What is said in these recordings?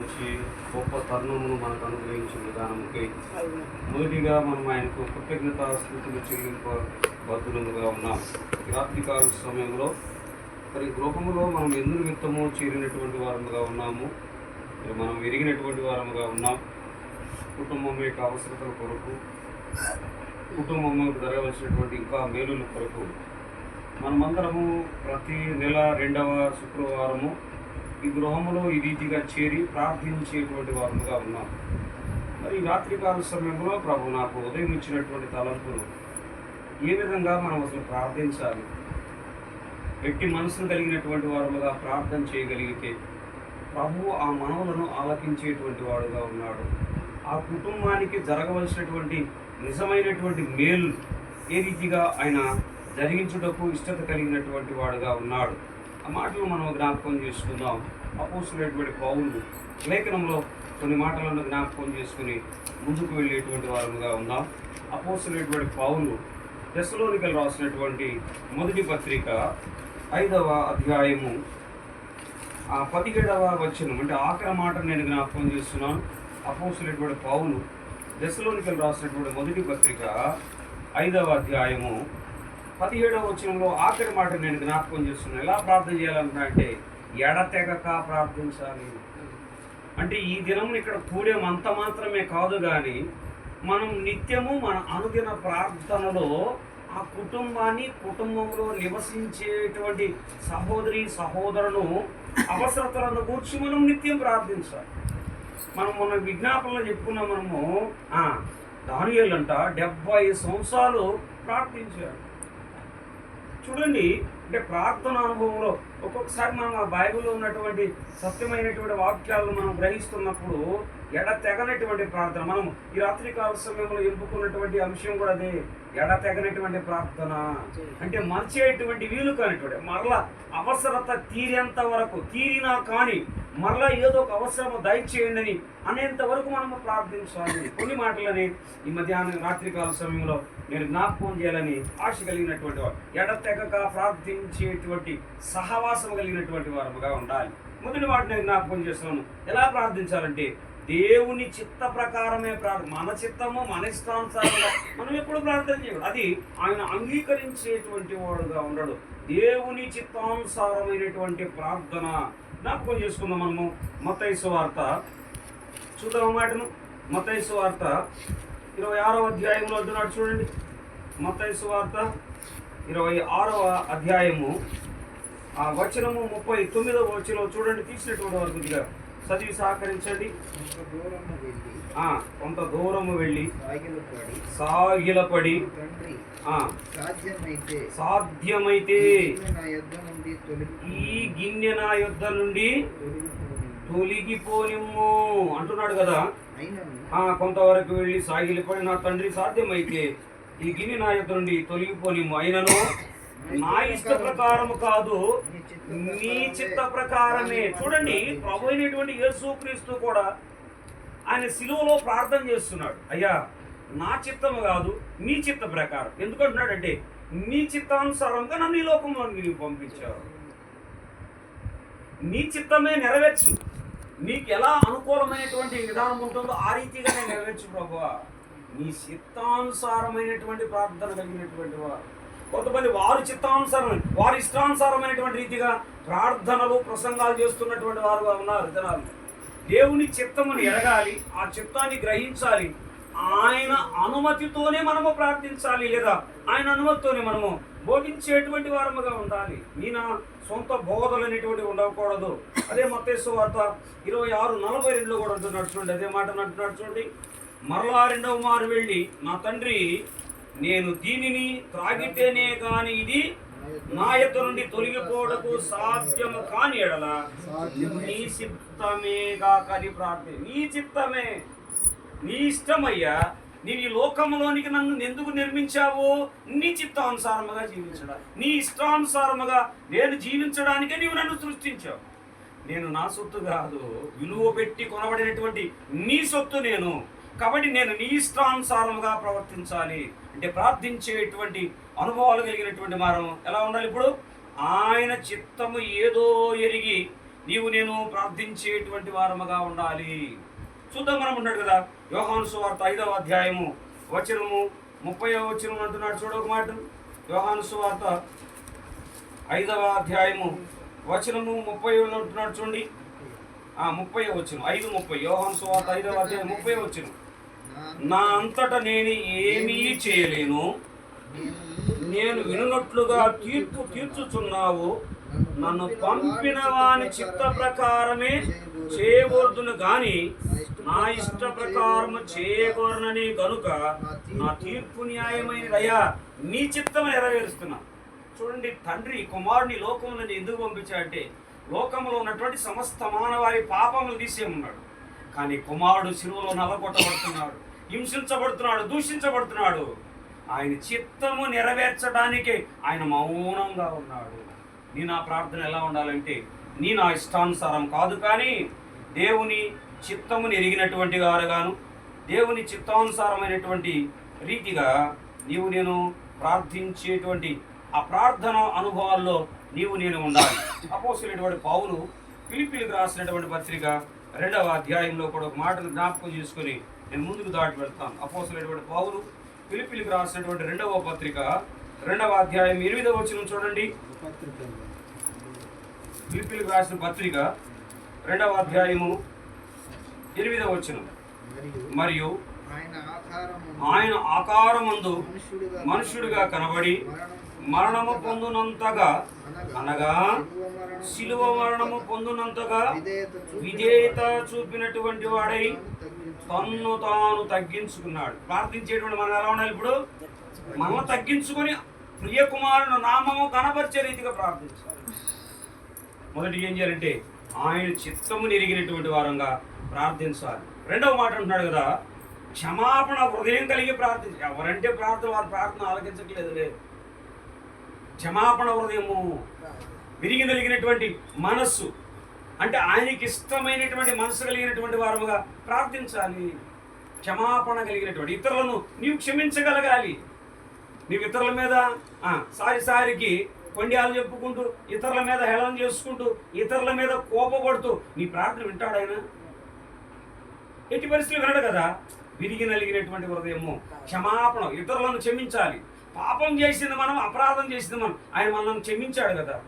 నుంచి గొప్ప తరుణమును మనకు అనుగ్రహించిన విధానముకై మొదటిగా మనం ఆయనకు కృతజ్ఞత స్థితులు చెల్లింప బద్దులుగా ఉన్నాం. రాత్రికాల సమయంలో మరి గృహములో మనం ఎందుకు నిమిత్తమో చేరినటువంటి వారముగా ఉన్నాము? మరి మనం ఎరిగినటువంటి వారముగా ఉన్నాం. కుటుంబం యొక్క అవసరతల కొరకు కుటుంబం జరగవలసినటువంటి ఇంకా మేలుల కొరకు మనమందరము ప్రతి నెల రెండవ శుక్రవారము ఈ గృహంలో ఈ రీతిగా చేరి ప్రార్థించేటువంటి వారుగా ఉన్నాం. మరి ఈ రాత్రికాల సమయంలో ప్రభు నాకు ఉదయం ఇచ్చినటువంటి తలంపులు ఏ విధంగా మనం అసలు ప్రార్థించాలి? ఎట్టి మనసును కలిగినటువంటి వారులుగా ప్రార్థన చేయగలిగితే ప్రభు ఆ మనవులను ఆలకించేటువంటి వాడుగా ఉన్నాడు. ఆ కుటుంబానికి జరగవలసినటువంటి నిజమైనటువంటి మేలు ఏ రీతిగా ఆయన జరిగించుటకు ఇష్టత కలిగినటువంటి వాడుగా ఉన్నాడు. ఆ మాటలు మనం జ్ఞాపకం చేసుకుందాం. అపోసులైనటువంటి పౌరులు లేఖనంలో కొన్ని మాటలను జ్ఞాపకం చేసుకుని ముందుకు వెళ్ళేటువంటి వారముగా ఉన్నాం అపోసులైనటువంటి పౌలు దశలోనికలు రాసినటువంటి మొదటి పత్రిక ఐదవ అధ్యాయము ఆ పదిహేడవ వచనం అంటే ఆఖరి మాట నేను జ్ఞాపకం చేస్తున్నాను. అపోసులైనటువంటి పౌలు దశలోనికలు రాసినటువంటి మొదటి పత్రిక ఐదవ అధ్యాయము పదిహేడవ వచనంలో ఆఖరి మాట నేను జ్ఞాపకం చేస్తున్నాను. ఎలా ప్రార్థన చేయాలన్నా అంటే ఎడతెగక ప్రార్థించాలి. అంటే ఈ దినం ఇక్కడ కూడేమంత మాత్రమే కాదు కానీ మనం నిత్యము మన అనుదిన ప్రార్థనలో ఆ కుటుంబాన్ని కుటుంబంలో నివసించేటువంటి సహోదరి సహోదరును అవసరతలను కూర్చి మనం నిత్యం ప్రార్థించాలి. మనం మన విజ్ఞాపనలో చెప్పుకున్నాం మనము ఆ, అంట డెబ్బై సంవత్సరాలు ప్రార్థించాడు చూడండి అంటే ప్రార్థన అనుభవంలో ఒక్కొక్కసారి మనం ఆ బైబిల్లో ఉన్నటువంటి సత్యమైనటువంటి వాక్యాలను మనం గ్రహిస్తున్నప్పుడు ఎడ తెగనటువంటి ప్రార్థన. మనం ఈ రాత్రి కాల సమయంలో ఎంపుకున్నటువంటి అంశం కూడా అదే ఎడ తెగనటువంటి ప్రార్థన. అంటే మర్చేటువంటి వీలు కానిటువంటి మరలా అవసరత తీరేంత వరకు తీరినా కానీ మరలా ఏదో ఒక అవసరము దయచేయండి అని అనేంత వరకు మనము ప్రార్థించాలి. కొన్ని మాటలని ఈ మధ్యాహ్నం రాత్రికాల సమయంలో నేను జ్ఞాపకం చేయాలని ఆశ కలిగినటువంటి వారు ఎడతెగక ప్రార్థించేటువంటి సహవాసం కలిగినటువంటి వారముగా ఉండాలి. మొదటి వాటిని నేను జ్ఞాపకం చేస్తున్నాను. ఎలా ప్రార్థించాలంటే దేవుని చిత్త ప్రకారమే ప్రార్థన మన చిత్తము మన ఇష్టానుసారంగా మనం ఎప్పుడు ప్రార్థన చేయడం అది ఆయన అంగీకరించేటువంటి వాడుగా ఉండడు. దేవుని చిత్తానుసారమైనటువంటి ప్రార్థన. జ్ఞాపకం చేసుకుందాం మనము. మతైసు వార్త. చూద్దాం మాటను. మతైసు వార్త. ఇరవై ఆరవ అధ్యాయంలో అంటున్నాడు చూడండి. మతైసు వార్త ఇరవై ఆరవ అధ్యాయము. ఆ వచనము ముప్పై తొమ్మిదవ వచనం చూడండి తీసినటువంటి వారు కొద్దిగా చదివి సహకరించండి. కొంత దూరము వెళ్ళి సాగిలపడి సాధ్యమైతే సాధ్యమైతే ఈ గిన్నె నా యుద్ధ నుండి తొలగిపోనిమ్ము. అంటున్నాడు కదా. ఆ కొంతవరకు వెళ్ళి సాగిలిపడి నా తండ్రి సాధ్యమైతే ఈ గిన్నె నా యుద్ధ నుండి తొలగిపోనిమ్ము. అయినను నా ఇష్ట ప్రకారము కాదు నీ చిత్త ప్రకారమే. చూడండి ప్రభు అయినటువంటి యేసుక్రీస్తు కూడా ఆయన శిలువలో ప్రార్థన చేస్తున్నాడు. అయ్యా నా చిత్తము కాదు నీ చిత్త ప్రకారం. ఎందుకంటున్నాడంటే నీ చిత్తానుసారంగా నన్ను ఈ లోకంలో నీవు పంపించావు. నీ చిత్తమే నెరవేర్చు నీకు ఎలా అనుకూలమైనటువంటి విధానం ఉంటుందో ఆ రీతిగానే నెరవేర్చు ప్రభువా. నీ చిత్తానుసారమైనటువంటి ప్రార్థన కలిగినటువంటి వారు. కొంతమంది వారి చిత్తానుసారం వారి ఇష్టానుసారమైనటువంటి రీతిగా ప్రార్థనలు ప్రసంగాలు చేస్తున్నటువంటి వారుగా ఉన్నారు జనాలు. దేవుని చిత్తమును ఎరగాలి ఆ చిత్తాన్ని గ్రహించాలి. ఆయన అనుమతితోనే మనము ప్రార్థించాలి లేదా? ఆయన అనుమతితోనే మనము బోధించేటువంటి వారముగా ఉండాలి. నీ నా సొంత బోధలు అనేటువంటివి ఉండకూడదు. అదే మత్తేసు వార్త ఇరవై ఆరు నలభై రెండులో కూడా అంటున్నాడు చూడండి. అదే మాట అంటున్నాడు చూడండి. మరలా రెండవ మారు వెళ్ళి నా తండ్రి నేను దీనిని త్రాగితేనే కాని ఇది నా యొక్క నుండి తొలగిపోవడకు సాధ్యము కాని ఎడల నీ చిత్తమే కాకని ప్రార్థన నీ చిత్తమే. నీ ఇష్టమయ్యా నీవు ఈ లోకంలోనికి నన్ను ఎందుకు నిర్మించావు నీ చిత్తానుసారముగా జీవించడా. నీ ఇష్టానుసారముగా నేను జీవించడానికే నీవు నన్ను సృష్టించావు. నేను నా సొత్తు కాదు విలువ పెట్టి కొనబడినటువంటి నీ సొత్తు నేను. కాబట్టి నేను నీ ఇష్టానుసారముగా ప్రవర్తించాలి. అంటే ప్రార్థించేటువంటి అనుభవాలు కలిగినటువంటి మారం ఎలా ఉండాలి ఇప్పుడు? ఆయన చిత్తము ఏదో ఎరిగి నీవు నేను ప్రార్థించేటువంటి వారముగా ఉండాలి. చూద్దాం మనం ఉన్నాడు కదా? యోహాను సువార్త ఐదవ అధ్యాయము వచనము ముప్పై వచనం అంటున్నాడు చూడక మాట. యోహాను సువార్త ఐదవ అధ్యాయము వచనము ముప్పై అంటున్నాడు చూడండి. ఆ ముప్పై వచ్చిన ఐదు ముప్పై. యోహాను సువార్త ఐదవ అధ్యాయం ముప్పై వచ్చిన నా అంతట నేను ఏమీ చేయలేను. నేను వినున్నట్లుగా తీర్పు తీర్చుచున్నావు. నన్ను పంపిన వాని చిత్త ప్రకారమే చేయకూడదును గాని నా ఇష్ట ప్రకారము చేయకూడనని గనుక నా తీర్పు న్యాయమైనదయ్యా నీ చిత్తమే నెరవేరుస్తున్నా. చూడండి తండ్రి కుమారుని లోకములను ఎందుకు పంపించాడంటే లోకంలో ఉన్నటువంటి సమస్త మానవారి పాపములు తీసేయమన్నాడు కానీ కుమారుడు శిలువలో నలగొట్టబడుతున్నాడు హింసించబడుతున్నాడు దూషించబడుతున్నాడు. ఆయన చిత్తము నెరవేర్చడానికి ఆయన మౌనంగా ఉన్నాడు. నీ నా ప్రార్థన ఎలా ఉండాలంటే నీ నా ఇష్టానుసారం కాదు కానీ దేవుని చిత్తముని ఎరిగినటువంటి వారుగాను దేవుని చిత్తానుసారమైనటువంటి రీతిగా నీవు నేను ప్రార్థించేటువంటి ఆ ప్రార్థన అనుభవాల్లో నీవు నేను ఉండాలి. అపోసినటువంటి పావులు పిలిపిలికి రాసినటువంటి పత్రిక రెండవ అధ్యాయంలో కూడా ఒక మాటను జ్ఞాపకం చేసుకొని నేను ముందుకు దాటి వెళ్తాను. అపోసినటువంటి పావులు పిలిపిలికి రాసినటువంటి రెండవ పత్రిక రెండవ అధ్యాయం ఎనిమిదవ వచ్చిన చూడండి. పిలిపిలికి రాసిన పత్రిక రెండవ అధ్యాయము ఎనిమిదవ వచ్చిన మరియు ఆయన ఆకారము ఆయన ఆకారమందు మనుష్యుడుగా కనబడి మరణము పొందునంతగా అనగా శిలువ మరణము పొందునంతగా విధేయత చూపినటువంటి వాడై తన్ను తాను తగ్గించుకున్నాడు. ప్రార్థించేటువంటి మనం ఎలా ఉండాలి ఇప్పుడు? మనం తగ్గించుకొని ప్రియకుమారుని నామము కనపరిచే రీతిగా ప్రార్థించాలి. మొదటి ఏం చేయాలంటే ఆయన చిత్తము నెరిగినటువంటి వారంగా ప్రార్థించాలి. రెండవ మాట అంటున్నాడు కదా క్షమాపణ హృదయం కలిగి ప్రార్థించాలి ఎవరంటే ప్రార్థన వారి ప్రార్థన ఆలకించట్లేదు లేదు. క్షమాపణ హృదయము విరిగి నలిగినటువంటి మనస్సు. అంటే ఆయనకి ఇష్టమైనటువంటి మనసు కలిగినటువంటి వారముగా ప్రార్థించాలి. క్షమాపణ కలిగినటువంటి ఇతరులను నీవు క్షమించగలగాలి. నీవు ఇతరుల మీద ఆ, సారి సారికి కొండ్యాలు చెప్పుకుంటూ ఇతరుల మీద హేళన చేసుకుంటూ ఇతరుల మీద కోపపడుతూ నీ ప్రార్థన వింటాడు ఆయన? ఎట్టి పరిస్థితులు వినడు కదా. విరిగి నలిగినటువంటి హృదయము క్షమాపణ ఇతరులను క్షమించాలి. పాపం చేసింది మనం అపరాధం చేసింది మనం. ఆయన మనల్ని క్షమించాడు కదా.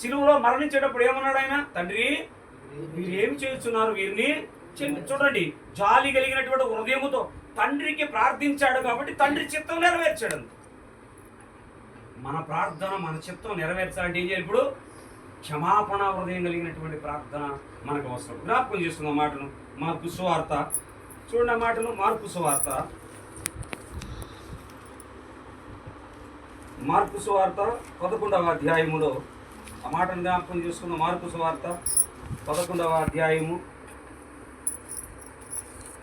సిలువలో మరణించేటప్పుడు ఏమన్నాడు ఆయన? తండ్రి మీరు ఏమి చేస్తున్నారు? వీరిని చూడండి జాలి కలిగినటువంటి హృదయముతో తండ్రికి ప్రార్థించాడు కాబట్టి తండ్రి చిత్తం నెరవేర్చాడు. మన ప్రార్థన మన చిత్తం నెరవేర్చాలంటే ఏం చేయాలి ఇప్పుడు? క్షమాపణ హృదయం కలిగినటువంటి ప్రార్థన మనకు అవసరం. జ్ఞాపకం చేసుకున్న మాటను మార్పు సువార్త. చూడండి ఆ మాటను మార్పు సువార్త. మార్పు సువార్త పదకొండవ అధ్యాయములో ఆ మాటను జ్ఞాపకం చేసుకున్న మార్పు సువార్త పదకొండవ అధ్యాయము.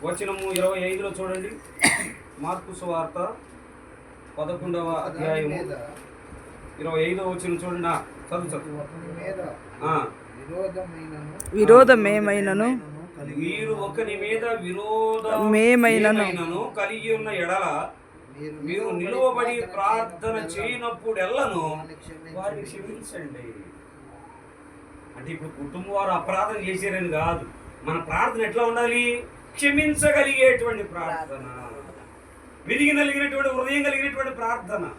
వచనము ఇరవై ఐదులో చూడండి. మార్పు సువార్త పదకొండవ అధ్యాయము. ఇరవై ఐదో వచ్చిన చూడండి. చదువు చదువు. విరోధమేమైనను? వీరు ఒకని మీద విరోధ మేమైనను కలిగి ఉన్న ఎడల మీరు నిలువబడి ప్రార్థన చేయనప్పుడెల్లను వారిని క్షమించండి. వారిని క్షమించండి. అంటే ఇప్పుడు కుటుంబం వారు అపరాధం చేశారని కాదు. మన ప్రార్థన ఎట్లా ఉండాలి? క్షమించగలిగేటువంటి ప్రార్థన. విరిగి నలిగినటువంటి హృదయం కలిగినటువంటి ప్రార్థన.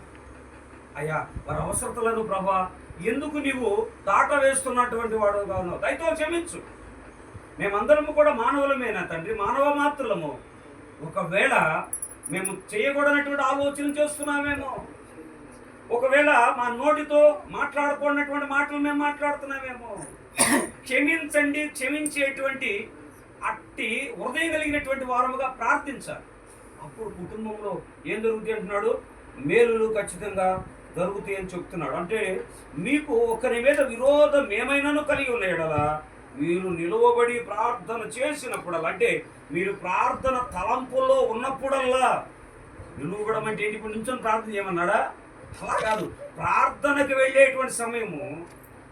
అయ్యా వారి అవసరతలను ప్రభా ఎందుకు నీవు దాట వేస్తున్నటువంటి వాడు కాను దయతో క్షమించు. మేమందరము కూడా మానవులమేనా తండ్రి? మానవ మాత్రులము ఒకవేళ మేము చేయకూడనటువంటి ఆలోచన చేస్తున్నామేమో. ఒకవేళ మా నోటితో మాట్లాడకూడనటువంటి మాటలు మేము మాట్లాడుతున్నామేమో. క్షమించండి క్షమించేటువంటి అట్టి హృదయం కలిగినటువంటి వారముగా ప్రార్థించాలి. అప్పుడు కుటుంబంలో ఏం జరుగుతుంది అంటున్నాడు? మేలులు ఖచ్చితంగా జరుగుతాయి అని చెప్తున్నాడు. అంటే మీకు ఒకరి మీద విరోధం ఏమైనాను కలిగి ఉన్న మీరు నిలువబడి ప్రార్థన చేసినప్పుడల్లా అంటే మీరు ప్రార్థన తలంపుల్లో ఉన్నప్పుడల్లా నిలువబడం అంటే ఏంటి? ఇప్పుడు నుంచొని ప్రార్థన చేయమన్నాడా? అలా కాదు. ప్రార్థనకు వెళ్ళేటువంటి సమయము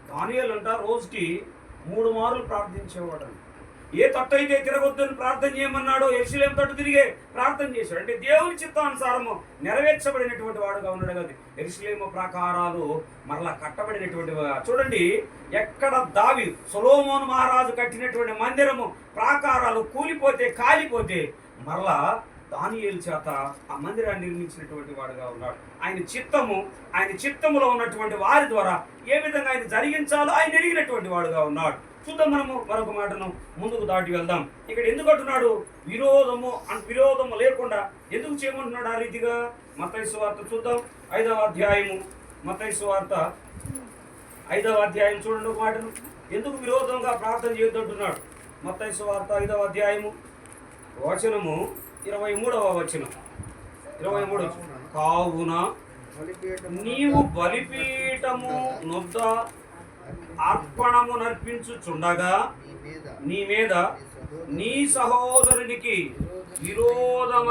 దానియాలు అంట రోజుకి మూడు మార్లు ప్రార్థించేవాడు ఏ తట్టు అయితే తిరగొద్దని ప్రార్థన చేయమన్నాడో ఎరుసలేం తట్టు తిరిగే ప్రార్థన చేశాడు. అంటే దేవుని చిత్తానుసారము నెరవేర్చబడినటువంటి వాడుగా ఉన్నాడు కదా. ఎరుసలేము ప్రాకారాలు మరలా కట్టబడినటువంటి చూడండి ఎక్కడ దావి సొలోమోను మహారాజు కట్టినటువంటి మందిరము ప్రాకారాలు కూలిపోతే కాలిపోతే మరలా దానియేలు చేత ఆ మందిరాన్ని నిర్మించినటువంటి వాడుగా ఉన్నాడు. ఆయన చిత్తము ఆయన చిత్తములో ఉన్నటువంటి వారి ద్వారా ఏ విధంగా ఆయన జరిగించాలో ఆయన ఎరిగినటువంటి వాడుగా ఉన్నాడు. చూద్దాం మనము మరొక మాటను ముందుకు దాటి వెళ్దాం. ఇక్కడ ఎందుకు అంటున్నాడు? విరోధము విరోధము లేకుండా ఎందుకు చేయమంటున్నాడు ఆ రీతిగా? మతైసు వార్త చూద్దాం. ఐదవ అధ్యాయము. మతైసు వార్త. ఐదవ అధ్యాయం చూడండి ఒక మాటను. ఎందుకు విరోధంగా ప్రార్థన చేయొద్దంటున్నాడు? మత్తైసు వార్త ఐదవ అధ్యాయము. వచనము ఇరవై మూడవ వచనం. ఇరవై మూడు కావున నీవు బలిపీఠము నొద్ద. అర్పణము నర్పించుచుండగా నీ మీద నీ సహోదరునికి విరోధం